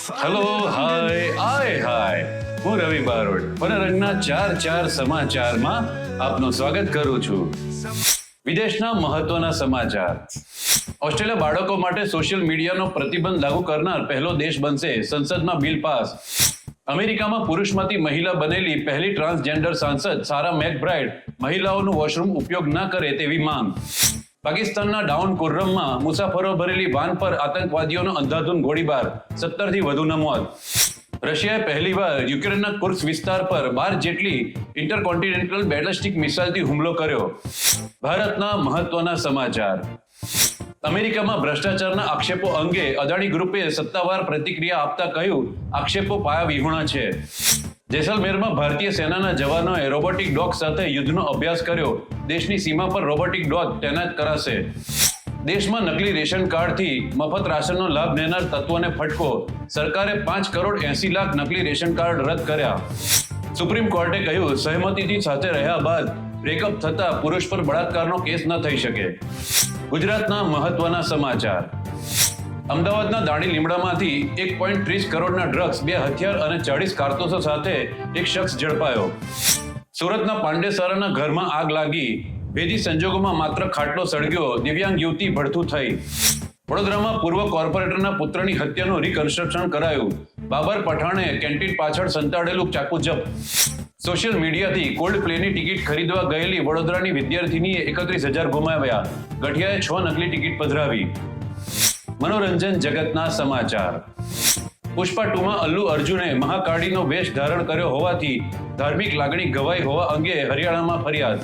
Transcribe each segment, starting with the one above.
Hello hi આય હાય હું રવિ બારોટ, પનરંગના ચાર ચાર સમાચારમાં આપનું સ્વાગત કરું છું. વિદેશના મહત્વના સમાચાર. ઓસ્ટ્રેલિયા બાળકો માટે સોશિયલ મીડિયાનો પ્રતિબંધ લાગુ કરનાર પહેલો દેશ બનશે સંસદમાં બિલ પાસ. અમેરિકામાં પુરુષમાંથી મહિલા બનેલી પહેલી ટ્રાન્સજેન્ડર સાંસદ સારા મેકબ્રાઇડ મહિલાઓનું વોશરૂમ ઉપયોગ ન કરે તેવી માંગ. પાકિસ્તાનના ડાઉન કુર્રમમાં મુસાફરો ભરેલી વાન પર આતંકવાદીઓનો અંધાધૂન ગોળીબાર સત્તરથી વધુના મોત રશિયાએ પહેલીવાર યુક્રેનના કુર્સ વિસ્તાર પર બાર જેટલી ઇન્ટરકોન્ટિનેન્ટલ બેલેસ્ટિક મિસાઇલથી હુમલો કર્યો. ભારતના મહત્વના સમાચાર. અમેરિકામાં ભ્રષ્ટાચારના આક્ષેપો અંગે અદાણી ગ્રુપે સત્તાવાર પ્રતિક્રિયા આપતા કહ્યું, આક્ષેપો પાયા વિહોણા છે. જેસલમેરમાં ભારતીય સેનાના જવાનોએ રોબોટિક ડોગ સાથે યુદ્ધનો અભ્યાસ કર્યો. દેશની સીમા પર રોબોટિક ડોગ તૈનાત કરાશે. દેશમાં નકલી રેશન કાર્ડથી મફત રાશનનો લાભ લેનાર તત્વોને ફટકો. સરકારે પાંચ કરોડ એસી લાખ નકલી રેશન કાર્ડ રદ કર્યા. સુપ્રીમ કોર્ટે કહ્યું, સહમતિથી સાથે રહ્યા બાદ બ્રેકઅપ થતા પુરુષ પર બળાત્કારનો કેસ ન થઈ શકે. ગુજરાતના મહત્વના સમાચાર. અમદાવાદના દાણી લીમડામાંથી એક પોઈન્ટ ત્રીસ કરોડના ડ્રગ્સ બે હથિયાર અને ચાળીસ કારતૂસો સાથે એક શખ્સ ઝડપાયો. સુરતના પાંડેસરાના ઘરમાં આગ લાગી. ભેદી સંજોગોમાં માત્ર ખાટલો સળગ્યો. દિવ્યાંગ યુવતી ભડથું થઈ. વડોદરામાં પૂર્વ કોર્પોરેટરના પુત્રની હત્યાનું રિકન્સ્ટ્રક્શન કરાયું. બાબર પઠાણે કેન્ટીન પાછળ સંતાડેલું ચાકુ જપ્ત. સોશિયલ મીડિયાથી કોલ્ડ પ્લેની ટિકિટ ખરીદવા ગયેલી વડોદરાની વિદ્યાર્થીનીએ એકત્રીસ હજાર ગુમાવ્યા. ગઠિયાએ છ નકલી ટિકિટ પધરાવી. મનોરંજન જગતના સમાચાર. પુષ્પા ટુમાં અલ્લુ અર્જુને મહાકાળીનો વેશ ધારણ કર્યો હોવાથી ધાર્મિક લાગણી ગવાઈ હોવા અંગે હરિયાણામાં ફરિયાદ.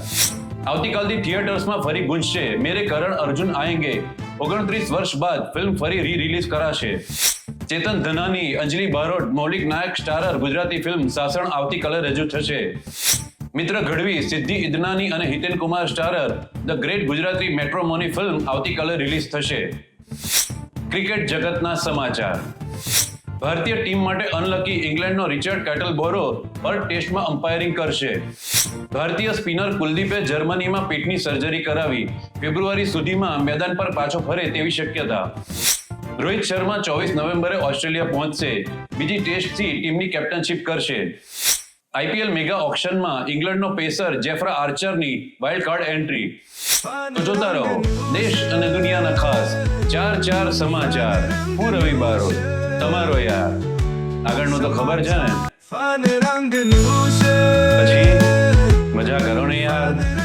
આવતીકાલથી થિયેટર્સમાં ફરી ગુંજશે. મેરે કરણ અર્જુન આયેંગે. ઓગણત્રીસ વર્ષ બાદ ફિલ્મ ફરી રી રિલીઝ કરાશે. ચેતન ધનાની, અંજલિ બારોટ, મૌલિક નાયક, સ્ટારર, ગુજરાતી ફિલ્મ સાસણ આવતીકાલે રજૂ થશે. મિત્ર ઘડવી, સિદ્ધિ ઇદનાની અને Hiten Kumar starrer, the great Gujarati matrimony film આવતીકાલે રિલીઝ થશે. ક્રિકેટ જગતના સમાચાર. ભારતીય ટીમ માટે અનલકી ઇંગ્લેન્ડનો રિચર્ડ કેટલબોરો પર ટેસ્ટમાં અમ્પાયરિંગ કરશે. ભારતીય સ્પિનર કુલદીપે જર્મનીમાં પેટની સર્જરી કરાવી. ફેબ્રુઆરી સુધીમાં મેદાન પર પાછો ફરે તેવી શક્યતા. રોહિત શર્મા ચોવીસ નવેમ્બરે ઓસ્ટ્રેલિયા પહોંચશે. બીજી ટેસ્ટથી ટીમની કેપ્ટનશીપ કરશે. આઈપીએલ મેગા ઓક્શનમાં ઇંગ્લેન્ડનો પેસર જેફ્રા આર્ચરની વાઇલ્ડ કાર્ડ એન્ટ્રી જોતા રહો. દેશ અને દુનિયાના ખાસ ચાર ચાર સમાચાર. હું રવિ બારો તમારો યાર. આગળનું તો ખબર છે ને? પછી મજા કરો ને યાર.